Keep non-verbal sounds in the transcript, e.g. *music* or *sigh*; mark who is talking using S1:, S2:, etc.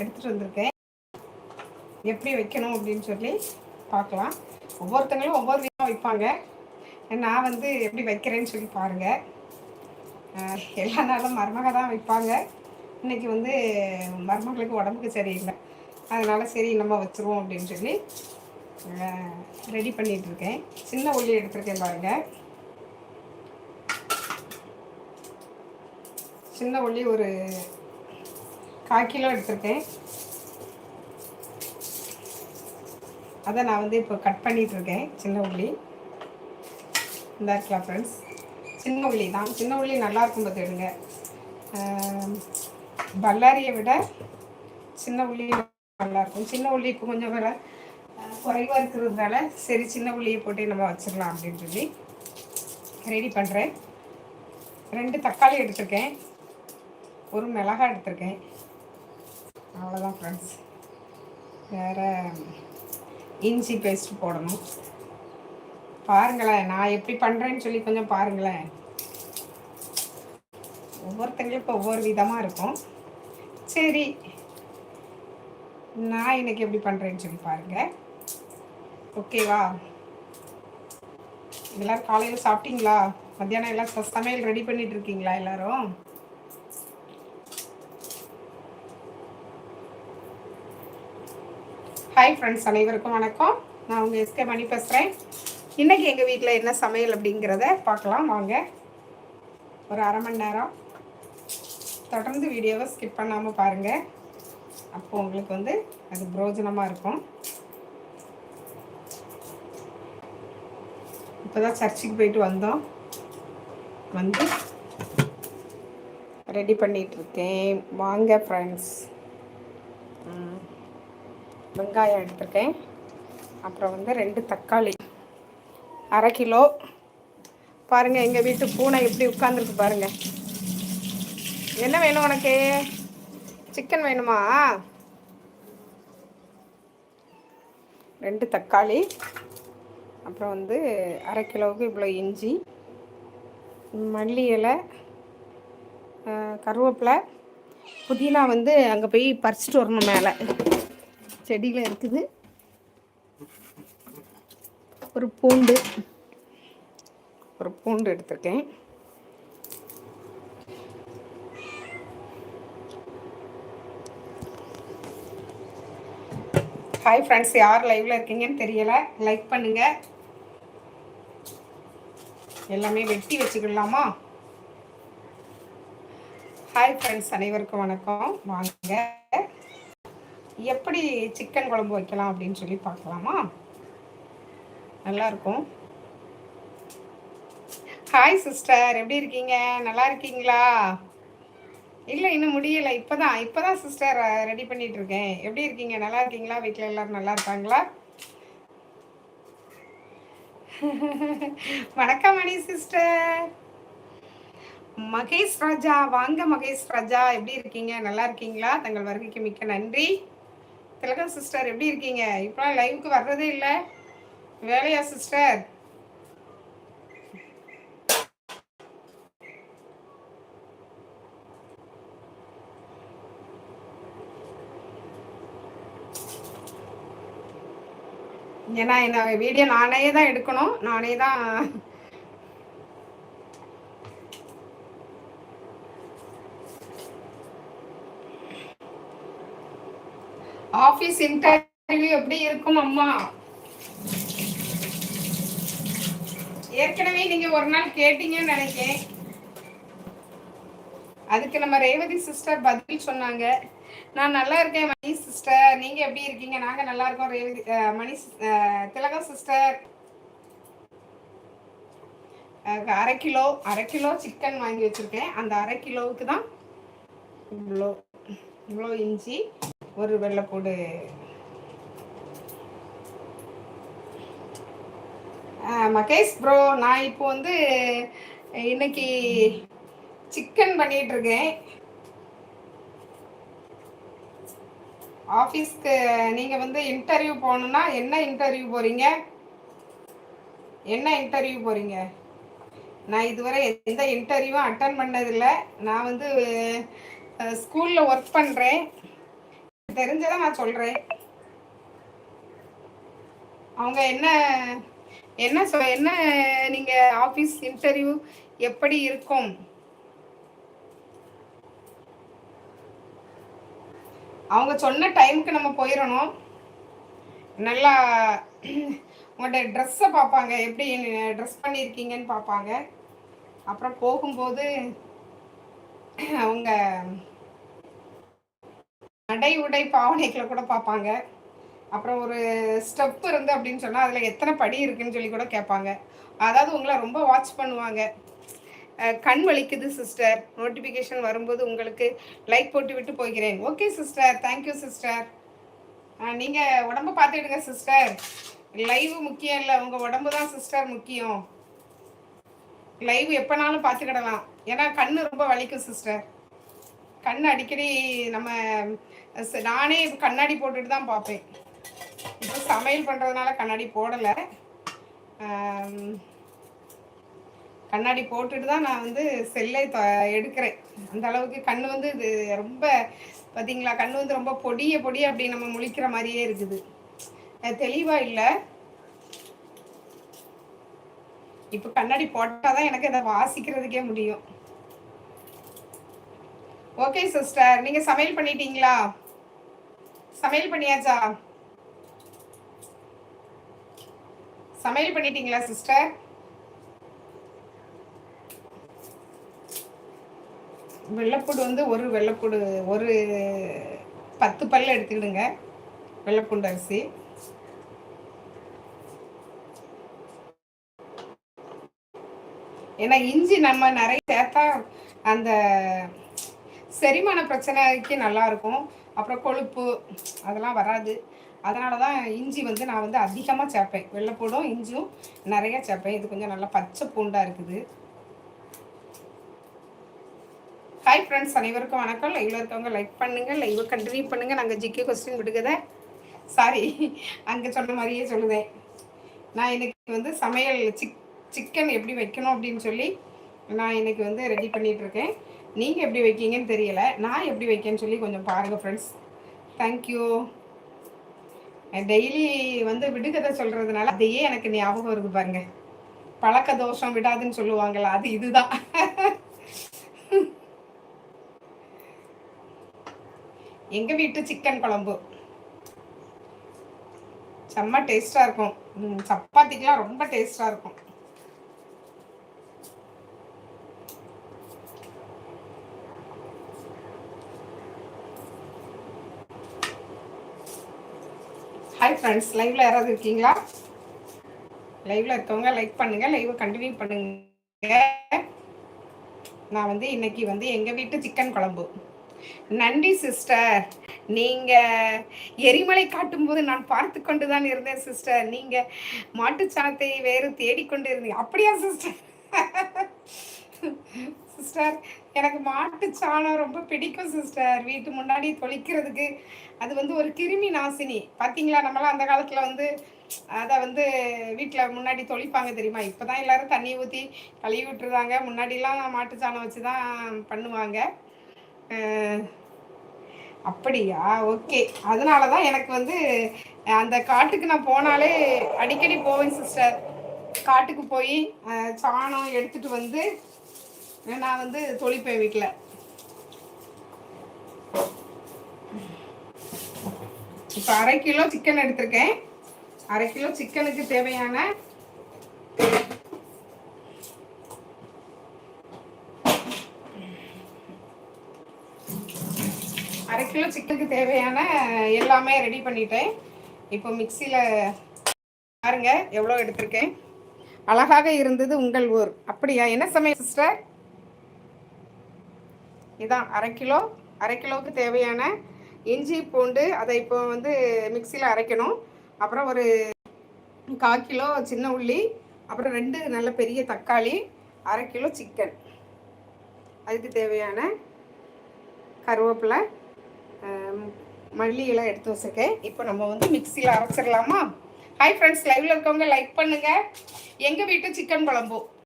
S1: எடுத்துகிட்டு வந்திருக்கேன். எப்படி வைக்கணும் அப்படின்னு சொல்லி பார்க்கலாம். ஒவ்வொருத்தங்களும் ஒவ்வொரு விதமாக வைப்பாங்க. நான் வந்து எப்படி வைக்கிறேன்னு சொல்லி பாருங்கள் எல்லா நாளும் மருமக தான் வைப்பாங்க. இன்றைக்கி வந்து மருமகளுக்கு உடம்புக்கு சரியில்லை. அதனால் சரி நம்ம வச்சுருவோம் அப்படின்னு சொல்லி ரெடி பண்ணிகிட்ருக்கேன் சின்ன உள்ளி எடுத்துருக்கேன் பாருங்கள் சின்ன உள்ளி ஒரு கால் கிலோ எடுத்திருக்கேன். அதை நான் வந்து இப்போ கட் பண்ணிகிட்ருக்கேன் சின்ன உள்ளி. இந்த இருக்கலாம் ஃப்ரெண்ட்ஸ் சின்ன உள்ளி தான். சின்ன உள்ளி நல்லாயிருக்கும் பார்த்துடுங்க பல்லாரியை விட சின்ன உள்ளி நல்லாயிருக்கும் சின்ன உள்ளி இப்போ கொஞ்சம் வேற குறைவாக இருக்கிறதுனால சரி சின்ன உள்ளியை போட்டு நம்ம வச்சிடலாம் அப்படின்னு சொல்லி ரெடி பண்ணுறேன் ரெண்டு தக்காளி எடுத்திருக்கேன். ஒரு மிளகா எடுத்திருக்கேன். அவ்வளோதான் ஃப்ரெண்ட்ஸ் வேறு இஞ்சி பேஸ்ட் போடணும். பாருங்களேன் நான் எப்படி பண்ணுறேன்னு சொல்லி கொஞ்சம் பாருங்களேன். ஒவ்வொருத்தங்களும் இப்போ ஒவ்வொரு விதமாக இருக்கும். சரி நான் இன்னைக்கு எப்படி பண்ணுறேன்னு சொல்லி பாருங்கள் ஓகேவா எல்லோரும் காலையில் சாப்பிட்டீங்களா? மத்தியானம் எல்லாம் சமையல் ரெடி பண்ணிட்டு இருக்கீங்களா எல்லாரும்? ஹாய் ஃப்ரெண்ட்ஸ் அனைவருக்கும் வணக்கம். நான் உங்கள் எஸ்கே மணி பேசுகிறேன் இன்றைக்கி எங்கள் வீட்டில் என்ன சமையல் அப்படிங்கிறத பார்க்கலாம். வாங்க. ஒரு அரை மணி நேரம் தொடர்ந்து வீடியோவை ஸ்கிப் பண்ணாமல் பாருங்கள் அப்போ உங்களுக்கு வந்து அது பிரோஜனமாக இருக்கும். இப்போ தான் சர்ச்சுக்கு போயிட்டு வந்தோம். வந்து ரெடி பண்ணிகிட்ருக்கேன் வாங்க ஃப்ரெண்ட்ஸ் வெங்காயம் எடுத்துருக்கேன். அப்புறம் வந்து ரெண்டு தக்காளி. அரை கிலோ. பாருங்கள் எங்கள் வீட்டு பூனை எப்படி உட்காந்துருக்கு பாருங்கள் என்ன வேணும் உனக்கு? சிக்கன் வேணுமா? ரெண்டு தக்காளி. அப்புறம் வந்து அரை கிலோவுக்கு இவ்வளோ இஞ்சி. மல்லி இலை. கருவேப்பிலை. புதினா வந்து அங்கே போய் பறிச்சிட்டு வரணும் மேலே. செடியில் இருக்குது. ஒரு பூண்டு. ஒரு பூண்டு எடுத்திருக்கேன். ஹாய் ஃப்ரெண்ட்ஸ் யார் லைவ்ல இருக்கீங்கன்னு தெரியல. லைக் பண்ணுங்க. எல்லாமே வெட்டி வச்சுக்கலாமா? ஹாய் ஃப்ரெண்ட்ஸ் அனைவருக்கும் வணக்கம். வாங்க. எப்படி சிக்கன் குழம்பு வைக்கலாம் அப்படின்னு சொல்லி பார்க்கலாமா? நல்லாயிருக்கும். ஹாய் சிஸ்டர் எப்படி இருக்கீங்க? நல்லா இருக்கீங்களா? இல்லை இன்னும் முடியலை. இப்போ தான் இப்போ தான் சிஸ்டர் ரெடி பண்ணிகிட்ருக்கேன் எப்படி இருக்கீங்க? நல்லா இருக்கீங்களா? வீட்டில் எல்லோரும் நல்லா இருக்காங்களா? *laughs* வணக்கம் மணி சிஸ்டர் மகேஷ் ராஜா வாங்க மகேஷ் ராஜா. எப்படி இருக்கீங்க? நல்லா இருக்கீங்களா? தங்கள் வருகைக்கு மிக்க நன்றி. திலகம் சிஸ்டர் எப்படி இருக்கீங்க? இப்போலாம் லைவுக்கு வர்றதே இல்லை. வேலையா சிஸ்டர் ஏன்னா என்ன வீடியோ நானே தான் எடுக்கணும். நானே தான் ஆஃபீஸ் இன்டர்வியூ எப்படி இருக்கும் அம்மா? ஏற்கனவே நீங்க ஒரு நாள் கேட்டீங்கன்னு நினைக்கிறேன். அதுக்கு நம்ம ரேவதி சிஸ்டர் பதில் சொன்னாங்க. நான் நல்லா இருக்கேன் மணி சிஸ்டர் நீங்க எப்படி இருக்கீங்க? நாங்க நல்லா இருக்கோம் ரேவதி மணி திலகம் சிஸ்டர் அரை கிலோ அரை கிலோ சிக்கன் வாங்கி வச்சிருக்கேன். அந்த அரை கிலோவுக்கு தான் இவ்வளோ இவ்வளோ இஞ்சி ஒரு வெள்ளைப்பூடு மகேஷ் ப்ரோ நான் இப்போ வந்து இன்னைக்கு சிக்கன் பண்ணிட்டு இருக்கேன் ஆஃபீஸ்க்கு நீங்கள் வந்து இன்டர்வியூ போகணுன்னா என்ன இன்டர்வியூ போகிறீங்க என்ன இன்டர்வியூ போகிறீங்க நான் இதுவரை எந்த இன்டர்வியூவும் அட்டன் பண்ணதில்லை. நான் வந்து ஸ்கூலில் ஒர்க் பண்ணுறேன் தெரிஞ்சதை நான் சொல்கிறேன் அவங்க என்ன என்ன சொ என்ன நீங்கள் ஆஃபீஸ் இன்டர்வியூ எப்படி இருக்கும்? அவங்க சொன்ன டைமுக்கு நம்ம போயிடணும். நல்லா உங்கள்கிட்ட ட்ரெஸ்ஸை பார்ப்பாங்க. எப்படி ட்ரெஸ் பண்ணியிருக்கீங்கன்னு பார்ப்பாங்க. அப்புறம் போகும்போது அவங்க நடை உடை பாவனைகளை கூட பார்ப்பாங்க. அப்புறம் ஒரு ஸ்டெப் இருந்து அப்படின்னு சொன்னால் அதில் எத்தனை படி இருக்குன்னு சொல்லி கூட கேட்பாங்க. அதாவது உங்களை ரொம்ப வாட்ச் பண்ணுவாங்க. கண் வலிக்குது சிஸ்டர் நோட்டிஃபிகேஷன் வரும்போது உங்களுக்கு லைக் போட்டு விட்டு போகிறேன். ஓகே சிஸ்டர் தேங்க்யூ சிஸ்டர் நீங்கள் உடம்பு பார்த்துடுங்க சிஸ்டர் லைவ் முக்கியம் இல்லை. உங்கள் உடம்பு தான் சிஸ்டர் முக்கியம். லைவ் எப்போனாலும் பார்த்துக்கிடலாம். ஏன்னா கண் ரொம்ப வலிக்கும் சிஸ்டர் கண் அடிக்கடி நம்ம நானே கண்ணாடி போட்டுட்டு தான் பார்ப்பேன். இப்போ சமையல் பண்ணுறதுனால கண்ணாடி போடலை. கண்ணாடி போட்டுட்டு தான் நான் வந்து செல்லை த எடுக்கிறேன். அந்த அளவுக்கு கண் வந்து இது ரொம்ப பார்த்தீங்களா கண் வந்து ரொம்ப பொடிய பொடிய அப்படி நம்ம முழிக்கிற மாதிரியே இருக்குது. தெளிவாக இல்லை. இப்போ கண்ணாடி போட்டால் தான் எனக்கு இதை வாசிக்கிறதுக்கே முடியும். ஓகே சிஸ்டர் நீங்கள் சமையல் பண்ணிட்டீங்களா? சமையல் பண்ணியாச்சா? சமையல் பண்ணிட்டீங்களா சிஸ்டர் வெள்ளப்பூடு வந்து ஒரு வெள்ளைப்பூடு ஒரு பத்து பல்ல எடுத்துக்கிடுங்க. வெள்ளைப்பூண்டு அரிசி. ஏன்னா இஞ்சி நம்ம நிறைய சேர்த்தா அந்த செரிமான பிரச்சனைக்கு நல்லா இருக்கும். அப்புறம் கொழுப்பு அதெல்லாம் வராது. அதனால தான் இஞ்சி வந்து நான் வந்து அதிகமாக சேர்ப்பேன். வெள்ளைப்பூடும் இஞ்சியும் நிறைய சேர்ப்பேன். இது கொஞ்சம் நல்லா பச்சை பூண்டாக இருக்குது. ஹாய் ஃப்ரெண்ட்ஸ் அனைவருக்கும் வணக்கம். லைவில் இருக்கவங்க லைக் பண்ணுங்கள் லைவை கண்டினியூ பண்ணுங்கள் நாங்கள் ஜிகே கொஸ்டின் விடுக்குதே சாரி அங்கே சொன்ன மாதிரியே சொல்லுதேன். நான் இன்னைக்கு வந்து சமையல் சிக் சிக்கன் எப்படி வைக்கணும் அப்படின்னு சொல்லி நான் இன்னைக்கு வந்து ரெடி பண்ணிகிட்ருக்கேன் நீங்கள் எப்படி வைக்கீங்கன்னு தெரியலை. நான் எப்படி வைக்கேன்னு சொல்லி கொஞ்சம் பாருங்கள் ஃப்ரெண்ட்ஸ் தேங்க்யூ டெய்லி வந்து விடுகதை சொல்கிறதுனால அதையே எனக்கு ஞாபகம் இருக்குது பாருங்க. பழக்க தோஷம் விடாதுன்னு சொல்லுவாங்கல்ல அது இதுதான். எங்க வீட்டு சிக்கன் குழம்பு. செம்ம டேஸ்டா இருக்கும். சப்பாத்திக்கெல்லாம் ரொம்ப டேஸ்டா இருக்கும். ஹாய் ஃப்ரெண்ட்ஸ் லைவ்ல யாராவது இருக்கீங்களா? லைவ்ல இருக்கவங்க லைக் பண்ணுங்க லைவ் கண்டினியூ பண்ணுங்க. நான் வந்து இன்னைக்கு வந்து எங்க வீட்டு சிக்கன் குழம்பு. நன்றி சிஸ்டர் நீங்க எரிமலை காட்டும் போது நான் பார்த்து கொண்டு தான் இருந்தேன் சிஸ்டர் நீங்க மாட்டுச்சாணத்தை வேறு தேடிக்கொண்டு இருந்தீங்க. அப்படியா சிஸ்டர் சிஸ்டர் எனக்கு மாட்டு சாணம் ரொம்ப பிடிக்கும் சிஸ்டர் வீட்டு முன்னாடி தொளிக்கிறதுக்கு. அது வந்து ஒரு கிருமி நாசினி. பார்த்தீங்களா நம்மளாம் அந்த காலத்தில் வந்து அதை வந்து வீட்டில் முன்னாடி தொளிப்பாங்க தெரியுமா? இப்போ தான் எல்லோரும் தண்ணி ஊற்றி கழுவி விட்டுருந்தாங்க முன்னாடிலாம் மாட்டு சாணம் வச்சு தான் பண்ணுவாங்க அப்படியா? ஓகே. அதனால தான் எனக்கு வந்து அந்த காட்டுக்கு நான் போனாலே அடிக்கடி போவேன் சிஸ்டர் காட்டுக்கு போய் சாணம் எடுத்துகிட்டு வந்து நான் வந்து தொழிப்பேன் வீட்டில் இப்போ அரை கிலோ சிக்கன் எடுத்திருக்கேன். அரை கிலோ சிக்கனுக்கு தேவையான அரை கிலோ சிக்கனுக்கு தேவையான எல்லாமே ரெடி பண்ணிட்டேன். இப்போ மிக்சியில் பாருங்க எவ்வளோ எடுத்திருக்கேன். அழகாக இருந்தது உங்கள் ஊர். அப்படியா? என்ன சமயம் சிஸ்டர் இதான் அரை கிலோ அரை கிலோவுக்கு தேவையான இஞ்சி பூண்டு அதை இப்போ வந்து மிக்சியில் அரைக்கணும். அப்புறம் ஒரு கால் கிலோ சின்ன உள்ளி அப்புறம் ரெண்டு நல்ல பெரிய தக்காளி அரை கிலோ சிக்கன் அதுக்கு தேவையான கருவேப்பிலை மல்லி எல்லாம் எடுத்து வச்சுருக்கேன். இப்போ நம்ம வந்து மிக்சியில் அரைச்சிடலாமா? ஹாய் ஃப்ரெண்ட்ஸ் லைவில் இருக்கவங்க லைக் பண்ணுங்கள் எங்கள் வீட்டு சிக்கன் குழம்பு?